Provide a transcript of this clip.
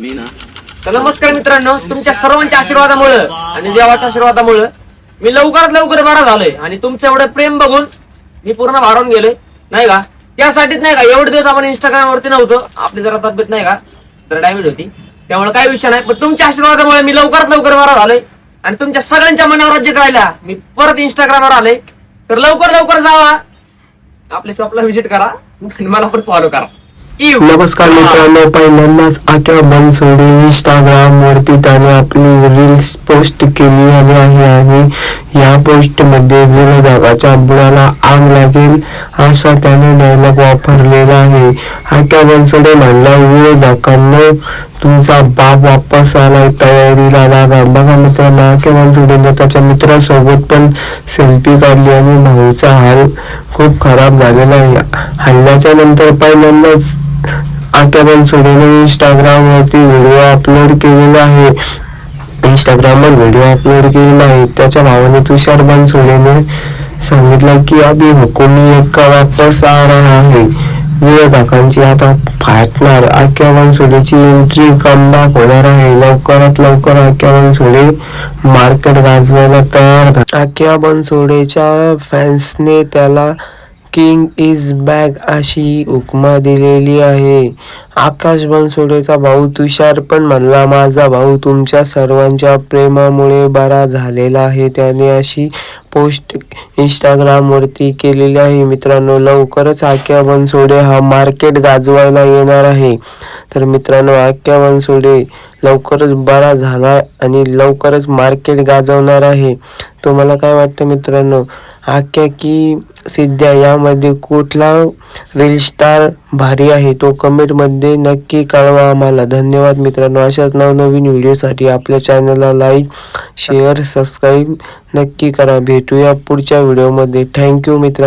मी ना तर नमस्कार मित्रांनो तुमच्या सर्वांच्या आशीर्वादामुळं आणि देवाच्या आशीर्वादामुळं मी लवकरात लवकर बरा झालोय आणि तुमचं एवढं प्रेम बघून मी पूर्ण भारून गेलोय. नाही का? त्यासाठीच नाही का एवढे दिवस आपण इंस्टाग्राम वरती नव्हतो. आपली जरा तब्येत नाही का? जरा डायबिट होती. त्यामुळे काय विषय नाही. पण तुमच्या आशीर्वादामुळे मी लवकरात लवकर बरा झालोय. आणि तुमच्या सगळ्यांच्या मनावर राज्य करायला मी परत इंस्टाग्रामवर आलोय. तर लवकर लवकर जावा. आपल्या शॉपला व्हिजिट करा मला पण फॉलो करा. नमस्कार मित्रांनो पहिल्यांदाच आक्या बनसोडे इंस्टाग्राम वरती त्याने आपली रील्स पोस्ट केली आली आहे आणि या पोस्टमध्ये विरोधकाच्या बुडाला आग लागेल असा त्याने डायलॉग वापरलेला आहे. आक्या बनसोडे म्हणला विरोधकांनो तुमचा बाप वापस आलाय तयारीला लागा. बघा मित्रांनो आक्या बनसोडेने त्याच्या मित्रासोबत पण सेल्फी काढली आणि भाऊचा हाल खूप खराब झालेला आहे. हल्ल्याच्या नंतर पहिल्यांदाच आक्या बनसोडेने इंस्टाग्राम वरती व्हिडिओ अपलोड केलेला आहे. इंस्टाग्राम वर व्हिडिओ अपलोड केलेला आहे. त्याच्या भावाने तुषार बनसोडेने सांगितलं की अभी हुकुमी एका वापस आ रहा है. विरोधकांची आता फाटणार. आख्या बनसोडेची एंट्री कमबॅक होणार आहे. लवकरात लवकर आख्या बनसोडे मार्केट गाजवायला तयार झाला. बनसोडेच्या फॅन्सने त्याला किंग इज बॅक अशी उपमा दिलेली आहे. आकाश बनसोडेचा भाऊ तुषार पण म्हणला माझा भाऊ तुमच्या सर्वांच्या प्रेमामुळे बरा झालेला आहे. त्याने अशी पोस्ट इंस्टाग्रामवरती केलेली आहे. मित्रांनो लवकरच आक्या बनसोडे हा मार्केट गाजवायला येणार आहे. तर मित्रांनो आक्या बनसोडे लवकरच बरा झाला आणि लवकरच मार्केट गाजवणार आहे. तुम्हाला काय वाटतं मित्रांनो? आख्या की सिद्ध्या यामध्ये कुठला रील स्टार भारी आहे तो कमेंटमध्ये नक्की कळवा आम्हाला. धन्यवाद मित्रांनो. अशाच नवनवीन व्हिडिओसाठी आपल्या चॅनलला लाईक शेअर सबस्क्राईब नक्की करा. भेटूया पुढच्या व्हिडिओमध्ये थँक्यू मित्रांनो.